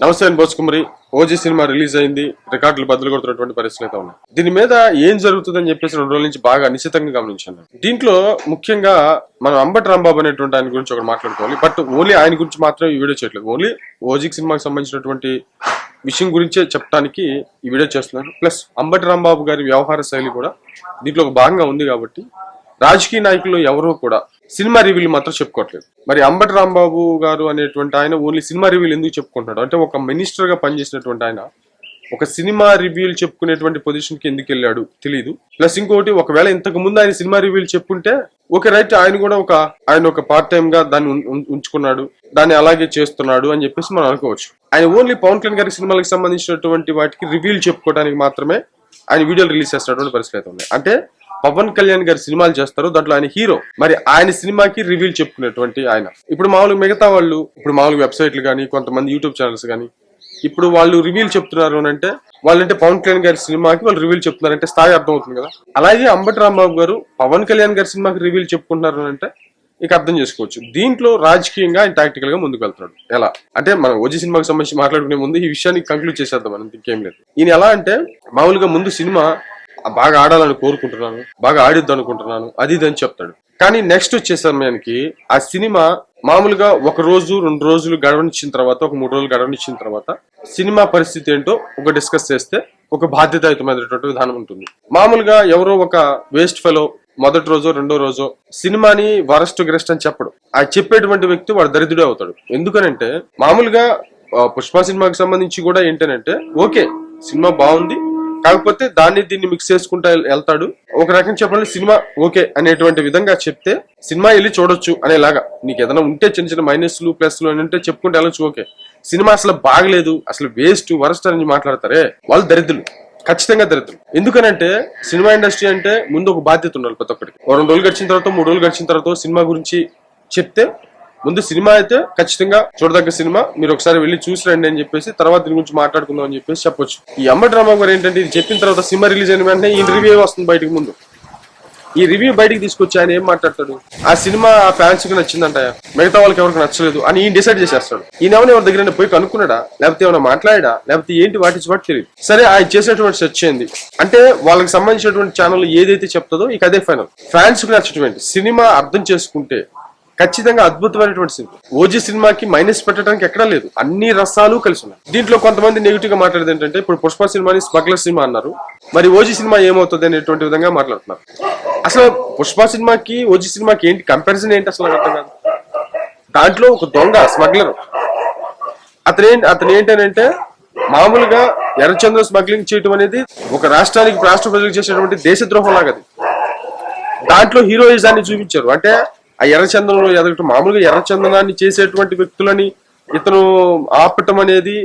నమస్తే అండి బోసుకుమరి OG cinema release అయింది. రికార్డులు బదులు కొడుతున్నటువంటి పరిస్థితులు అయితే ఉన్నాయి. దీని మీద ఏం జరుగుతుందని చెప్పేసి రెండు రోజుల నుంచి బాగా నిశ్చితంగా గమనించాను. దీంట్లో ముఖ్యంగా మనం అంబటి రాంబాబు అనేటువంటి ఆయన గురించి ఒకటి మాట్లాడుకోవాలి. బట్ ఓన్లీ ఆయన గురించి మాత్రం ఈ వీడియో చేయట్లేదు. ఓన్లీ ఓజీ సినిమాకి సంబంధించినటువంటి విషయం గురించే చెప్పడానికి ఈ వీడియో చేస్తున్నాను. ప్లస్ అంబటి రాంబాబు గారి వ్యవహార శైలి కూడా దీంట్లో ఒక భాగంగా ఉంది కాబట్టి రాజకీయ నాయకులు ఎవరూ కూడా సినిమా రివ్యూలు మాత్రం చెప్పుకోవట్లేదు. మరి అంబటి రాంబాబు గారు అనేటువంటి ఆయన ఓన్లీ సినిమా రివ్యూలు ఎందుకు చెప్పుకుంటున్నాడు? అంటే ఒక మినిస్టర్గా పనిచేసినటువంటి ఆయన ఒక సినిమా రివ్యూలు చెప్పుకునేటువంటి పొజిషన్కి ఎందుకు వెళ్ళాడు తెలియదు ప్లస్ ఇంకోటి ఒకవేళ ఇంతకు ముందు ఆయన సినిమా రివ్యూలు చెప్పుంటే ఓకే రైట్ ఆయన కూడా ఒక ఆయన ఒక పార్ట్ టైం గా దాన్ని ఉం- ఉం- ఉంచుకున్నాడు దాన్ని అలాగే చేస్తున్నాడు అని చెప్పేసి మనం అనుకోవచ్చు. ఆయన ఓన్లీ పవన్ కళ్యాణ్ గారి సినిమాలకు సంబంధించినటువంటి వాటికి రివ్యూలు చెప్పుకోవడానికి మాత్రమే ఆయన వీడియోలు రిలీజ్ చేస్తున్నటువంటి పరిస్థితి అయితే ఉంది. అంటే పవన్ కళ్యాణ్ గారి సినిమాలు చేస్తారు. దాంట్లో ఆయన హీరో. మరి ఆయన సినిమాకి రివ్యూలు చెప్పుకునేటువంటి ఆయన. ఇప్పుడు మామూలుగా మిగతా వాళ్ళు ఇప్పుడు మామూలుగా వెబ్సైట్లు కానీ కొంతమంది యూట్యూబ్ ఛానల్స్ కానీ ఇప్పుడు వాళ్ళు రివ్యూలు చెప్తున్నారు అని అంటే వాళ్ళంటే పవన్ కళ్యాణ్ గారి సినిమాకి వాళ్ళు రివ్యూలు చెప్తున్నారంటే స్థాయి అర్థం అవుతుంది కదా. అలాగే అంబటి రాంబాబు గారు పవన్ కళ్యాణ్ గారి సినిమాకి రివ్యూలు చెప్పుకుంటున్నారు అని అంటే ఇక అర్థం చేసుకోవచ్చు. దీంట్లో రాజకీయంగా ఆయన టాక్టికల్గా ముందుకు వెళ్తున్నాడు. ఎలా? అంటే మనం ఓజీ సినిమాకి సంబంధించి మాట్లాడుకునే ముందు ఈ విషయాన్ని కంక్లూడ్ చేసేద్దాం. మనం ఇంకేం లేదు. ఈయన ఎలా అంటే మామూలుగా ముందు సినిమా బాగా ఆడాలని కోరుకుంటున్నాను బాగా ఆడిద్దాం అనుకుంటున్నాను అది ఇది అని చెప్తాడు. కానీ నెక్స్ట్ వచ్చే సమయానికి ఆ సినిమా మామూలుగా ఒక రోజు రెండు రోజులు గడవనిచ్చిన తర్వాత ఒక మూడు రోజులు గడవనిచ్చిన తర్వాత సినిమా పరిస్థితి ఏంటో ఒక డిస్కస్ చేస్తే ఒక బాధ్యతాయుతమైనటువంటి విధానం ఉంటుంది. మామూలుగా ఎవరో ఒక వేస్ట్ ఫెలో మొదటి రోజు రెండో రోజు సినిమాని వరస్ట్ గ్రెస్ట్ అని చెప్పడు. ఆ చెప్పేటువంటి వ్యక్తి వాడు దరిద్రుడే అవుతాడు. ఎందుకనంటే మామూలుగా పుష్ప సినిమాకి సంబంధించి కూడా ఏంటనంటే ఓకే సినిమా బాగుంది కాకపోతే దాన్ని దీన్ని మిక్స్ చేసుకుంటా వెళ్తాడు. ఒక రకం చెప్పాలంటే సినిమా ఓకే అనేటువంటి విధంగా చెప్తే సినిమా వెళ్ళి చూడొచ్చు అనేలాగా. నీకు ఏదైనా ఉంటే చిన్న చిన్న మైనస్లు ప్లస్లు అని ఉంటే చెప్పుకుంటే వెళ్ళొచ్చు ఓకే. సినిమా అసలు బాగలేదు అసలు వేస్ట్ వరస్ట్ అని మాట్లాడతారే? వాళ్ళు దరిద్రులు. ఖచ్చితంగా దరిద్రం ఎందుకనంటే సినిమా ఇండస్ట్రీ అంటే ముందు ఒక బాధ్యత ఉండాలి ప్రతి ఒక్కరికి రెండు రోజులు గడిచిన తర్వాత మూడు రోజులు గడిచిన తర్వాత సినిమా గురించి చెప్తే ముందు సినిమా అయితే ఖచ్చితంగా చూడదగ్గ సినిమా. మీరు ఒకసారి వెళ్ళి చూసి రండి అని చెప్పేసి తర్వాత దీని గురించి మాట్లాడుకుందాం అని చెప్పేసి చెప్పొచ్చు. ఈ అమ్మ డ్రామా గారు ఏంటంటే ఇది చెప్పిన తర్వాత సినిమా రిలీజ్ అయిన వెంటనే ఈ రివ్యూ వస్తుంది బయటకు ముందు? ఈ రివ్యూ బయటకు తీసుకొచ్చి ఆయన ఏం మాట్లాడతాడు? ఆ సినిమా ఆ ఫ్యాన్స్కి నచ్చిందంట మిగతా వాళ్ళకి ఎవరికి నచ్చలేదు అని ఈయన డిసైడ్ చేసేస్తాడు. ఈయన ఎవరిని ఎవరి దగ్గర పోయి కనుక్కున్నాడా? లేకపోతే ఏమైనా మాట్లాడా లేకపోతే ఏంటి వాటి వాటి తెలియదు. సరే ఆయన చేసేటువంటి సెర్చ్ అయింది అంటే వాళ్ళకి సంబంధించినటువంటి ఛానల్ ఏదైతే చెప్తుందో ఇక అదే ఫైనల్ ఫ్యాన్స్కి నచ్చటువంటి సినిమా అర్థం చేసుకుంటే ఖచ్చితంగా అద్భుతమైనటువంటి సినిమా. ఓజీ సినిమాకి మైనస్ పెట్టడానికి ఎక్కడా లేదు. అన్ని రసాలు కలిసి ఉన్నాయి. దీంట్లో కొంతమంది నెగిటివ్గా మాట్లాడేది ఏంటంటే ఇప్పుడు పుష్ప సినిమాని స్మగ్లర్ సినిమా అన్నారు. మరి ఓజీ సినిమా ఏమవుతుంది అనేటువంటి విధంగా మాట్లాడుతున్నారు. అసలు పుష్ప సినిమాకి ఓజీ సినిమాకి ఏంటి కంపారిజన్ ఏంటి అసలు అర్థం కాదు. దాంట్లో ఒక దొంగ స్మగ్లర్. అతను ఏంటి అతను ఏంటనంటే మామూలుగా ఎర్రచంద్ర స్మగ్లింగ్ చేయటం అనేది ఒక రాష్ట్రానికి రాష్ట్ర ప్రజలకు చేసేటువంటి దేశద్రోహం లాగది. దాంట్లో హీరోయిజాన్ని చూపించారు. అంటే ఆ ఎర్రచందనంలో ఎదగటం మామూలుగా ఎర్రచందనాన్ని చేసేటువంటి వ్యక్తులని ఇతను ఆపటం అనేది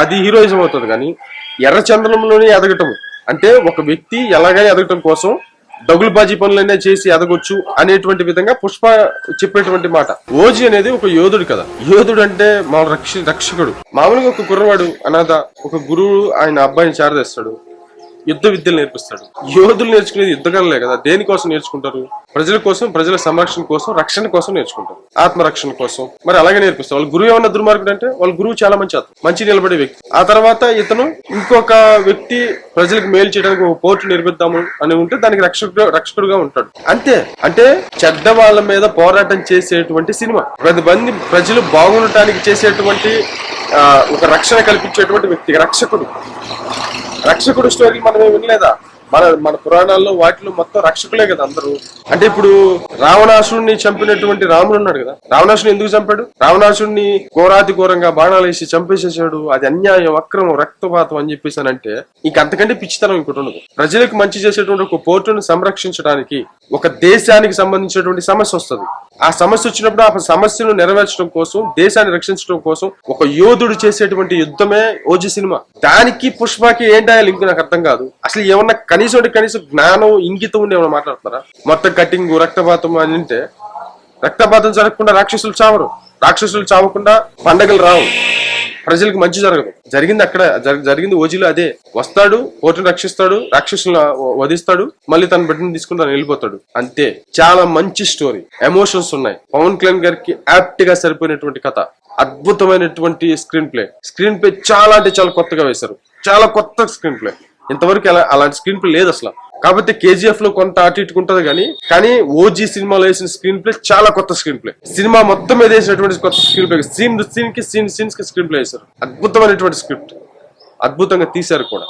అది హీరోయిజం అవుతుంది కానీ ఎర్రచందనంలోనే ఎదగటం అంటే ఒక వ్యక్తి ఎలాగైనా ఎదగటం కోసం దగులుబాజీ పనులైనా చేసి ఎదగొచ్చు అనేటువంటి విధంగా పుష్ప చెప్పేటువంటి మాట. ఓజీ అనేది ఒక యోధుడు కదా. యోధుడు అంటే మా రక్ష రక్షకుడు. మామూలుగా ఒక కుర్రవాడు అనాథ ఒక గురువు ఆయన అబ్బాయిని చేరదేస్తాడు. యుద్ధ విద్యలు నేర్పిస్తాడు. యోధులు నేర్చుకునేది యుద్ధకాలే కదా. దేనికోసం నేర్చుకుంటారు? ప్రజల కోసం ప్రజల సంరక్షణ కోసం రక్షణ కోసం నేర్చుకుంటారు. ఆత్మరక్షణ కోసం. మరి అలాగే నేర్పిస్తారు. వాళ్ళ గురువు ఏమన్నా దుర్మార్గుడు అంటే వాళ్ళ గురువు చాలా మంచి అతను మంచి నిలబడే వ్యక్తి. ఆ తర్వాత ఇతను ఇంకొక వ్యక్తి ప్రజలకు మేలు చేయడానికి ఒక పోర్టు నిర్మిద్దాము అని ఉంటే దానికి రక్షకుడు రక్షకుడుగా ఉంటాడు. అంతే. అంటే చెడ్డ వాళ్ళ మీద పోరాటం చేసేటువంటి సినిమా. పది మంది ప్రజలు బాగుండటానికి చేసేటువంటి ఒక రక్షణ కల్పించేటువంటి వ్యక్తి రక్షకుడు. రక్షకుడు స్టోరీ మనం ఏం వినలేదా? మన మన పురాణాల్లో వాటిలో మొత్తం రక్షకులే కదా అందరూ. అంటే ఇప్పుడు రావణాసురుణ్ణి చంపినటువంటి రాముడు ఉన్నాడు కదా. రావణాసుని ఎందుకు చంపాడు? రావణాసుని ఘోరాతి ఘోరంగా బాణాలు వేసి చంపేసేసాడు. అది అన్యాయం అక్రమం రక్తపాతం అని చెప్పేసి అంటే అంతకంటే పిచ్చితనం ఇంకోటి ఉండదు. ప్రజలకు మంచి చేసేటువంటి ఒక పోర్టును సంరక్షించడానికి ఒక దేశానికి సంబంధించినటువంటి సమస్య వస్తుంది. ఆ సమస్య వచ్చినప్పుడు ఆ సమస్యను నెరవేర్చడం కోసం దేశాన్ని రక్షించడం కోసం ఒక యోధుడు చేసేటువంటి యుద్ధమే ఓజి సినిమా. దానికి పుష్పకి ఏంటా లింక్ నాకు అర్థం కాదు. అసలు ఏమన్నా కనీసం కనీసం జ్ఞానం ఇంగితం ఉండి ఏమన్నా మాట్లాడుతున్నారా? మొత్తం కటింగ్ రక్తపాతం అని అంటే రక్తపాతం జరగకుండా రాక్షసులు చావరు. రాక్షసులు చావకుండా పండగలు రావు. ప్రజలకు మంచి జరగదు. జరిగింది అక్కడ జరిగింది ఓజీలో అదే. వస్తాడు ఓటును రక్షిస్తాడు రాక్షసులను వధిస్తాడు మళ్ళీ తన బిడ్డను తీసుకుని తను వెళ్ళిపోతాడు. అంతే. చాలా మంచి స్టోరీ. ఎమోషన్స్ ఉన్నాయి. పవన్ కళ్యాణ్ గారికి యాప్ట్గా సరిపోయినటువంటి కథ. అద్భుతమైనటువంటి స్క్రీన్ ప్లే. స్క్రీన్ ప్లే చాలా అంటే చాలా కొత్తగా వేశారు. చాలా కొత్త స్క్రీన్ ప్లే. ఇంతవరకు అలా అలాంటి స్క్రీన్ ప్లే లేదు అసలు. కాకపోతే కేజీఎఫ్లో కొంత అటు ఇటు ఉంటది కానీ కానీ ఓజీ సినిమాలో వేసిన స్క్రీన్ ప్లే చాలా కొత్త స్క్రీన్ ప్లే సినిమా మొత్తం మీద వేసినటువంటి కొత్త స్క్రీన్ ప్లే సీన్ సీన్కి సీన్ సీన్స్కి స్క్రీన్ ప్లే వేశారు అద్భుతమైనటువంటి స్క్రిప్ట్ అద్భుతంగా తీశారు కూడా.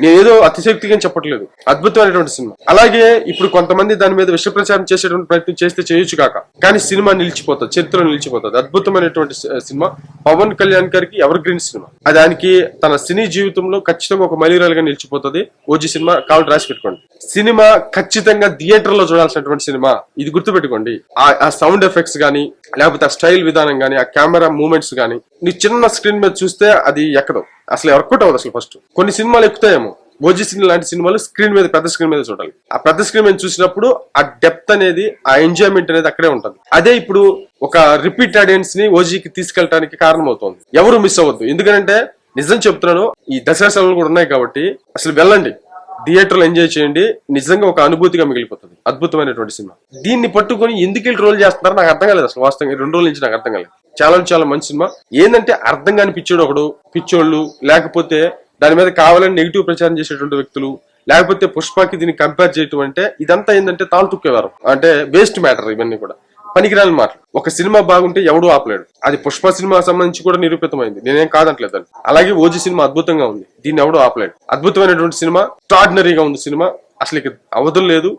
నేనేదో అతిశక్తిగా చెప్పట్లేదు. అద్భుతమైనటువంటి సినిమా. అలాగే ఇప్పుడు కొంతమంది దాని మీద విష ప్రచారం చేసేటువంటి ప్రయత్నం చేస్తే చేయొచ్చు కాక. కానీ సినిమా నిలిచిపోతుంది చరిత్రలో నిలిచిపోతుంది. అద్భుతమైనటువంటి సినిమా. పవన్ కళ్యాణ్ గారికి ఎవర్ గ్రీన్ సినిమా దానికి తన సినీ జీవితంలో ఖచ్చితంగా ఒక మలిరాలుగా నిలిచిపోతుంది. ఓజీ సినిమా కావాలి రాసి పెట్టుకోండి. సినిమా ఖచ్చితంగా థియేటర్లో చూడాల్సినటువంటి సినిమా. ఇది గుర్తుపెట్టుకోండి. ఆ- ఆ సౌండ్ ఎఫెక్ట్స్ గానీ లేకపోతే ఆ స్టైల్ విధానం గానీ ఆ కెమెరా మూమెంట్స్ గానీ నీ చిన్న స్క్రీన్ మీద చూస్తే అది ఎక్కదు. అసలు వర్కౌట్ అవ్వదు అసలు ఫస్ట్ కొన్ని సినిమాలు ఎక్కుతాయేమో. ఓజీ సినిమా లాంటి సినిమాలు స్క్రీన్ మీద పెద్ద స్క్రీన్ మీద చూడాలి. ఆ పెద్ద స్క్రీన్ మీద చూసినప్పుడు ఆ డెప్త్ అనేది ఆ ఎంజాయ్మెంట్ అనేది అక్కడే ఉంటుంది. అదే ఇప్పుడు ఒక రిపీట్ ఆడియన్స్ని ఓజీకి తీసుకెళ్ళడానికి కారణం అవుతుంది ఎవరు మిస్ అవ్వద్దు. ఎందుకంటే నిజం చెప్తున్నాను ఈ దసరా సెలవులు కూడా ఉన్నాయి కాబట్టి అసలు వెళ్ళండి. థియేటర్లో ఎంజాయ్ చేయండి. నిజంగా ఒక అనుభూతిగా మిగిలిపోతుంది. అద్భుతమైనటువంటి సినిమా. దీన్ని పట్టుకొని ఎందుకు ట్రోల్ రోల్ నాకు అర్థం కాలేదు అసలు వాస్తవంగా. రెండు రోజుల నుంచి నాకు అర్థం కాలేదు. చాలా చాలా మంచి సినిమా. ఏంటంటే అర్థం కాని పిచ్చోడు ఒకడు పిచ్చోళ్ళు లేకపోతే దాని మీద కావాలని నెగిటివ్ ప్రచారం చేసేటువంటి వ్యక్తులు లేకపోతే పుష్పకి దీన్ని కంపేర్ చేయటం అంటే ఇదంతా ఏంటంటే తాళ్ళు తుక్కేవారు అంటే వేస్ట్ మ్యాటర్ ఇవన్నీ కూడా. పనికిరాని మాటలు. ఒక సినిమా బాగుంటే ఎవడు ఆపలేడు. అది పుష్ప సినిమా సంబంధించి కూడా నిరూపితమైంది. నేనేం కాదంటలేదు అలాగే ఓజీ సినిమా అద్భుతంగా ఉంది. దీన్ని ఎవడు ఆపలేడు. అద్భుతమైనటువంటి సినిమా ఎక్స్ట్రాడినరీగా ఉంది సినిమా. అసలు ఇక అవధులు లేదు.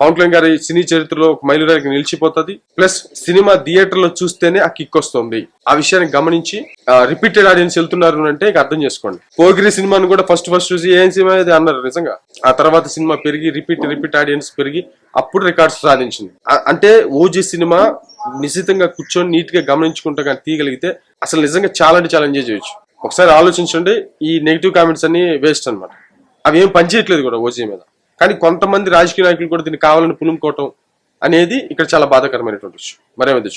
పవన్ కళ్యాణ్ గారి సినీ చరిత్రలో ఒక మైలురాయికి నిలిచిపోతుంది. ప్లస్ సినిమా థియేటర్లో చూస్తేనే ఆ కిక్ వస్తుంది. ఆ విషయాన్ని గమనించి రిపీటెడ్ ఆడియన్స్ వెళ్తున్నారు అంటే ఇక అర్థం చేసుకోండి. పోగిరి సినిమాను కూడా ఫస్ట్ ఫస్ట్ చూసి ఏం సినిమా ఇది అన్నారు. నిజంగా ఆ తర్వాత సినిమా పెరిగి రిపీట్ రిపీట్ ఆడియన్స్ పెరిగి అప్పుడు రికార్డ్స్ సాధించింది. అంటే ఓజీ సినిమా నిశ్చితంగా కూర్చొని నీట్గా గమనించుకుంటా కానీ తీయగలిగితే అసలు నిజంగా చాలా అంటే చాలా ఎంజాయ్ చేయొచ్చు. ఒకసారి ఆలోచించండి ఈ నెగిటివ్ కామెంట్స్ అన్ని వేస్ట్ అన్నమాట. అవి ఏం పనిచేయట్లేదు కూడా ఓజీ మీద. కానీ కొంతమంది రాజకీయ నాయకులు కూడా దీన్ని కావాలని పులుముకోవటం అనేది ఇక్కడ చాలా బాధాకరమైనటువంటి విషయం. మరేమైతే